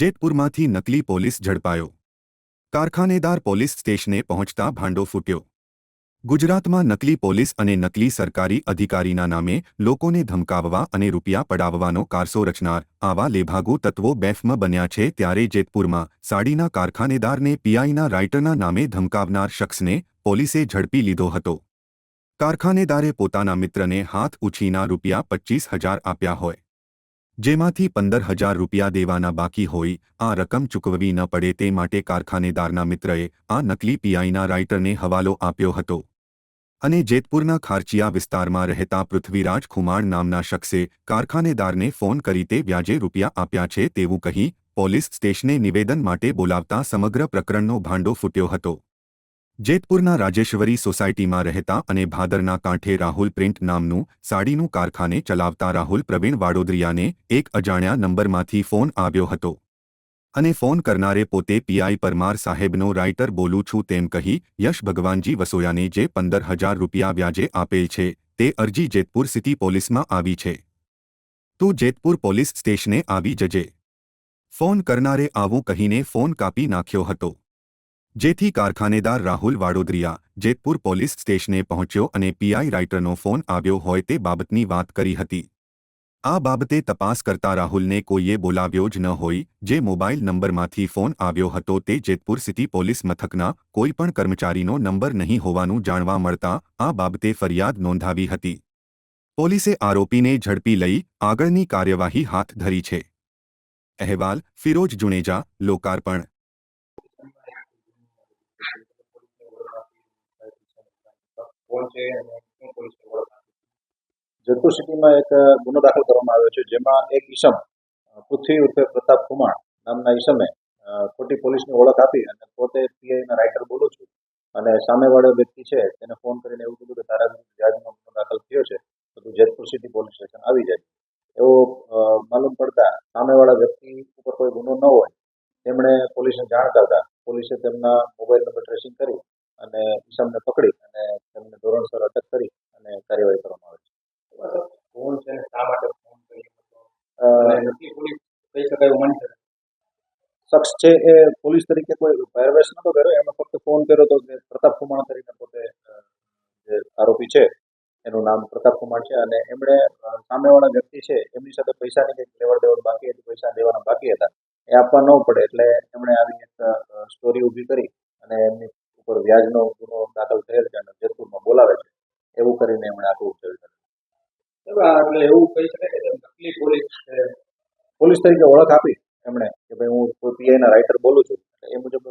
જેતપુરમાંથી નકલી police ઝડપાયો. કારખાનેદાર police સ્ટેશને પહોંચતા ભાંડો ફૂટ્યો. ગુજરાતમાં નકલી પોલીસ અને નકલી સરકારી અધિકારીના નામે લોકોને ધમકાવવા અને રૂપિયા પડાવવાનો કારસો રચનાર આવા લેભાગુ તત્વો બેફમાં બન્યા છે ત્યારે જેતપુરમાં સાડીના કારખાનેદારને પીઆઈના રાઇટરના નામે ધમકાવનાર શખ્સને પોલીસે ઝડપી લીધો હતો. કારખાનેદારે પોતાના મિત્રને હાથ ઉછીના રૂપિયા પચ્ચીસ હજાર આપ્યા હોય. જેમાંથી પંદર હજાર રૂપિયા દેવાના બાકી હોય, આ રકમ ચૂકવવી ન પડે તે માટે કારખાનેદારના મિત્રએ આ નકલી પીઆઈના રાઇટરને હવાલો આપ્યો હતો. અને જેતપુરના ખારચિયા વિસ્તારમાં રહેતા પૃથ્વીરાજ ખુમાણ નામના શખ્સે કારખાનેદારને ફોન કરી તે વ્યાજે રૂપિયા આપ્યા છે તેવું કહી પોલીસ સ્ટેશને નિવેદન માટે બોલાવતા સમગ્ર પ્રકરણનો ભાંડો ફૂટ્યો હતો. જેતપુરના રાજેશ્વરી સોસાયટીમાં રહેતા અને ભાદરના કાંઠે રાહુલ પ્રિન્ટ નામનું સાડીનું કારખાને ચલાવતા રાહુલ પ્રવીણ વાડોદરિયાને એક અજાણ્યા નંબરમાંથી ફોન આવ્યો હતો. અને ફોન કરનારે પોતે પીઆઈ પરમાર સાહેબનો રાઇટર બોલું છું તેમ કહી યશ ભગવાનજી વસોયાને જે પંદર હજાર રૂપિયા વ્યાજે આપેલ છે તે અરજી જેતપુર સિટી પોલીસમાં આવી છે. તું જેતપુર પોલીસ સ્ટેશને આવી જજે. ફોન કરનારે આવું કહીને ફોન કાપી નાખ્યો હતો. જેથી કારખાનેદાર રાહુલ વાડોદરિયા જેતપુર પોલીસ સ્ટેશને પહોંચ્યો અને પીઆઈ રાઇટરનો ફોન આવ્યો હોય તે બાબતની વાત કરી હતી. આ બાબતે તપાસ કરતા રાહુલને કોઈએ બોલાવ્યો જ ન હોય, જે મોબાઈલ નંબરમાંથી ફોન આવ્યો હતો તે જેતપુર સિટી પોલીસ મથકના કોઈપણ કર્મચારીનો નંબર નહીં હોવાનું જાણવા મળતા આ બાબતે ફરિયાદ નોંધાવી હતી. પોલીસે આરોપીને ઝડપી લઈ આગળની કાર્યવાહી હાથ ધરી છે. અહેવાલ, ફિરોજ જુણેજા લોકાર્પણ. કોણ સિટીમાં એક ગુનો દાખલ કરવામાં આવ્યો છે, જેમાં એક ઈસમ પૃથ્વી ઉર્ફે પ્રતાપ કુમાર નામના ઈસમે ખોટી પોલીસની ઓળખ આપી અને પોતે પીઆઈના રાઇટર બોલું છું. અને સામેવાળો વ્યક્તિ છે, તેને ફોન કરીને એવું કીધું કે તારા વિરુદ્ધ ગુનો દાખલ થયો છે, તો તું જેતપુર સિટી પોલીસ સ્ટેશન આવી જાય. એવો માલુમ પડતા સામેવાળા વ્યક્તિ ઉપર કોઈ ગુનો ન હોય, તેમણે પોલીસને જાણ કરતા પોલીસે તેમના મોબાઈલ નંબર ટ્રેસિંગ કરી અને ઈસમને પકડી અને તેમને ધોરણસર અટક કરી અને કાર્યવાહી કરવામાં આવે છે. કોણ છે શા માટે ફોન કર્યો હતો? અ, અને નક્કી પોલીસ કહી શકાય એવું માની શકાય? શખ્સ છે એ પોલીસ તરીકે કોઈ પહેરવેશ નતો કર્યો એમણે ફક્ત ફોન કર્યો હતો કે પ્રતાપ કુમાર તરીકે પોતે જે આરોપી છે એનું નામ પ્રતાપ કુમાર છે અને એમણે સામેવાળા વ્યક્તિ છે એમની સાથે પૈસાની કંઈક લેવડ દેવડ બાકી હતી પૈસા દેવાના બાકી હતા એ આપવા ન પડે એટલે એમણે આવી એક સ્ટોરી ઊભી કરી અને એમની ઉપર વ્યાજનો ગુનો દાખલ થયેલ છે અને જેતપુરમાં બોલાવે છે એવું કરીને એમણે આખું ઉકેલ એટલે એવું કહી શકાય કે નકલી પોલીસ છે. પોલીસ તરીકે ઓળખ આપી એમણે કે ભાઈ હું કોઈ પીઆઈના રાઇટર બોલું છું એ મુજબ